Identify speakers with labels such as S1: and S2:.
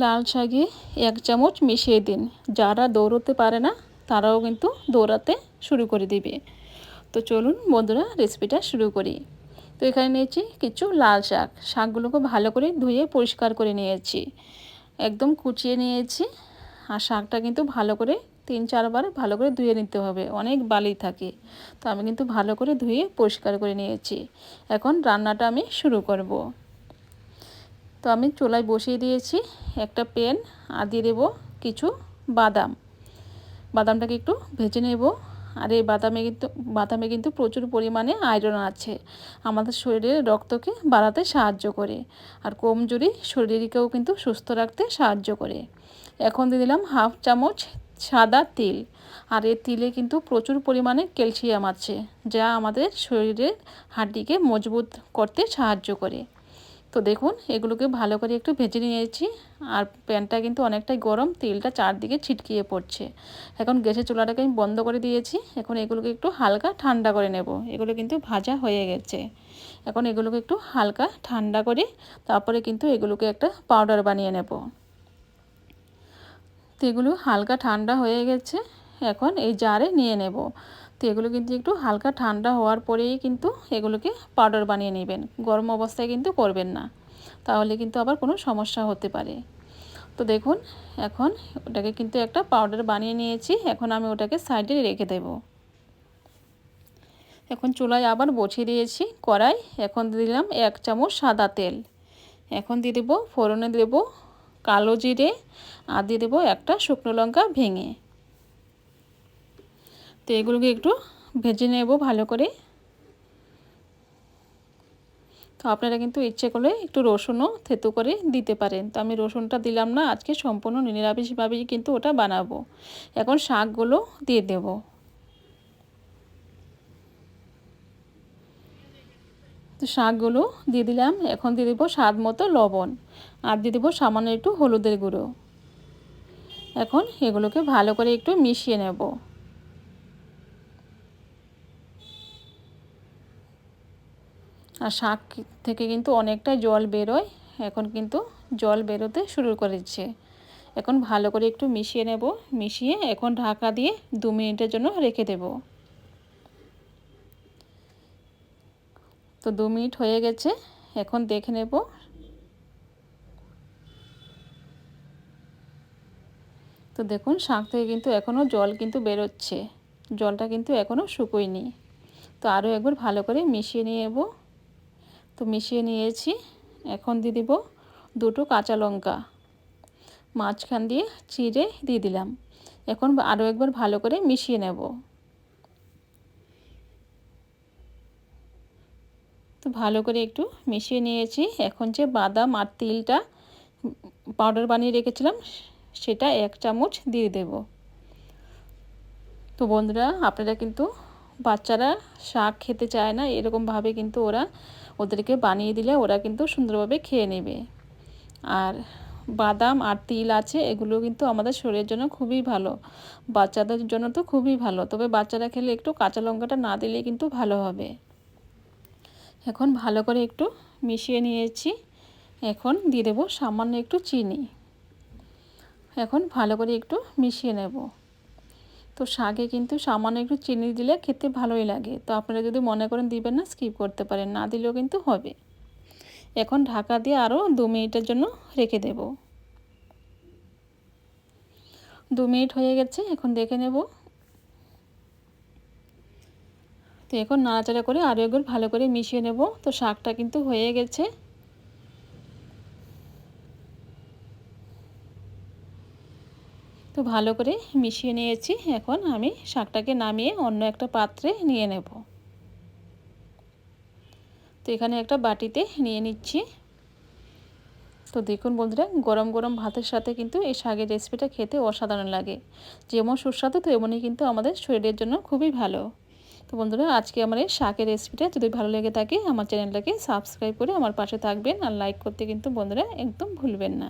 S1: লাল শাকে এক চামচ মিশিয়ে দিন। যারা দৌড়তে পারে না, তারাও কিন্তু দৌড়াতে শুরু করে দিবে। তো চলুন বন্ধুরা রেসিপিটা শুরু করি। তো এখানে নিয়েছি কিছু লাল শাক। শাকগুলোকে ভালো করে ধুয়ে পরিষ্কার করে নিয়েছি। একদম কুচিয়ে নিয়েছি। আর শাকটা কিন্তু ভালো করে তিন চারবার ভালো করে ধুয়ে নিতে হবে। অনেক বালি থাকে। তো আমি কিন্তু ভালো করে ধুয়ে পরিষ্কার করে নিয়েছি। এখন রান্নাটা আমি শুরু করব। তো আমি চোলায় বসিয়ে দিয়েছি একটা পেন আর দিয়ে দেবো কিছু বাদাম। বাদামটাকে একটু ভেজে নেব। আর এই বাদামে কিন্তু বাদামে কিন্তু প্রচুর পরিমাণে আয়রন আছে। আমাদের শরীরের রক্তকে বাড়াতে সাহায্য করে। আর কমজোরি শরীরকেও কিন্তু সুস্থ রাখতে সাহায্য করে। এখন দিয়ে দিলাম হাফ চামচ সাদা তিল। আর এই তিলে কিন্তু প্রচুর পরিমাণে ক্যালসিয়াম আছে, যা আমাদের শরীরের হাড্ডিকে মজবুত করতে সাহায্য করে। তো দেখুন, এগুলোকে ভালো করে একটু ভেজে নিয়েছি। আর প্যানটা কিন্তু অনেকটাই গরম, তেলটা চারদিকে ছিটকিয়ে পড়ছে। এখন গ্যাসের চুলাটাকে আমি বন্ধ করে দিয়েছি। এখন এগুলোকে একটু হালকা ঠান্ডা করে নেব। এগুলো কিন্তু ভাজা হয়ে গেছে। এখন এগুলোকে একটু হালকা ঠান্ডা করে তারপরে কিন্তু এগুলোকে একটা পাউডার বানিয়ে নেব। তো এগুলো হালকা ঠান্ডা হয়ে গেছে। এখন এই জারে নিয়ে নেব। তো এগুলো কিন্তু একটু হালকা ঠান্ডা হওয়ার পরেই কিন্তু এগুলোকে পাউডার বানিয়ে নেবেন। গরম অবস্থায় কিন্তু করবেন না। তাহলে কিন্তু আবার কোনো সমস্যা হতে পারে। তো দেখুন, এখন ওটাকে কিন্তু একটা পাউডার বানিয়ে নিয়েছি। এখন আমি ওটাকে সাইডে রেখে দেব। এখন চুলায় আবার বসিয়ে দিয়েছি কড়াই। এখন দিলাম এক চামচ সাদা তেল। এখন দিয়ে দেবো ফোড়নে দেবো কালো জিরে আর দিয়ে দেবো একটা শুকনো লঙ্কা ভেঙে। তো এগুলোকে একটু ভেজে নেব ভালো করে। তো আপনারা কিন্তু ইচ্ছে করলে একটু রসুনও থেতু করে দিতে পারেন। তো আমি রসুনটা দিলাম না, আজকে সম্পূর্ণ নিরামিষভাবেই কিন্তু ওটা বানাবো। এখন শাকগুলো দিয়ে দেব। তো শাকগুলো দিয়ে দিলাম, এখন দিয়ে দেবো স্বাদ মতো লবণ। আর দিয়ে দেবো সামান্য একটু হলুদের গুঁড়ো। এখন এগুলোকে ভালো করে একটু মিশিয়ে নেব। আর শাক থেকে কিন্তু অনেকটাই জল বেরোয়। এখন কিন্তু জল বেরোতে শুরু করেছে। এখন ভালো করে একটু মিশিয়ে নেব। মিশিয়ে এখন ঢাকা দিয়ে দু মিনিটের জন্য রেখে দেব। তো দু মিনিট হয়ে গেছে। এখন দেখে নেব। তো দেখুন, শাক থেকে কিন্তু এখনও জল কিন্তু বেরোচ্ছে। জলটা কিন্তু এখনও শুকোয়নি। তো আরও একবার ভালো করে মিশিয়ে নিয়ে নেব। তো মিশিয়ে নিয়েছি। এখন দিয়ে দিব দুটো কাঁচা লঙ্কা। মাঝখান দিয়ে চিড়ে দিয়ে দিলাম। এখন আরও একবার ভালো করে মিশিয়ে নেব। তো ভালো করে একটু মিশিয়ে নিয়েছি। এখন যে বাদাম আর তিলটা পাউডার বানিয়ে রেখেছিলাম, সেটা এক চামচ দিয়ে দেব। তো বন্ধুরা, আপনারা কিন্তু বাচ্চারা শাক খেতে চায় না, এরকমভাবে কিন্তু ওরা ওদেরকে বানিয়ে দিলে ওরা কিন্তু সুন্দরভাবে খেয়ে নেবে। আর বাদাম আর তিল আছে, এগুলো কিন্তু আমাদের শরীরের জন্য খুবই ভালো। বাচ্চাদের জন্য তো খুবই ভালো, তবে বাচ্চারা খেলে একটু কাঁচা লঙ্কাটা না দিলে কিন্তু ভালো হবে। এখন ভালো করে একটু মিশিয়ে নিয়েছি। এখন দিয়ে দেবো সামান্য একটু চিনি। এখন ভালো করে একটু মিশিয়ে নেব। তো শাকে কিন্তু সামান্য একটু চিনি দিলে খেতে ভালোই লাগে। তো আপনারা যদি মনে করেন দিবেন না স্কিপ করতে পারেন, না দিলেও কিন্তু হবে। এখন ঢাকা দিয়ে আরও দু মিনিটের জন্য রেখে দেব। দু মিনিট হয়ে গেছে, এখন দেখে নেব। তো এখন নাড়াচাড়া করে আরও একবার ভালো করে মিশিয়ে নেব। তো শাকটা কিন্তু হয়ে গেছে। তো ভালো করে মিশিয়ে নিয়েছি। এখন আমি শাকটাকে নামিয়ে অন্য একটা পাত্রে নিয়ে নেব। তো এখানে একটা বাটিতে নিয়ে নিচ্ছি। তো দেখুন বন্ধুরা, গরম গরম ভাতের সাথে কিন্তু এই শাকের রেসিপিটা খেতে অসাধারণ লাগে। যেমন সুস্বাদু তেমনই কিন্তু আমাদের শরীরের জন্য খুবই ভালো। তো বন্ধুরা, আজকে আমার এই শাকের রেসিপিটা যদি ভালো লেগে থাকে, আমার চ্যানেলটাকে সাবস্ক্রাইব করে আমার পাশে থাকবেন। আর লাইক করতে কিন্তু বন্ধুরা একদম ভুলবেন না।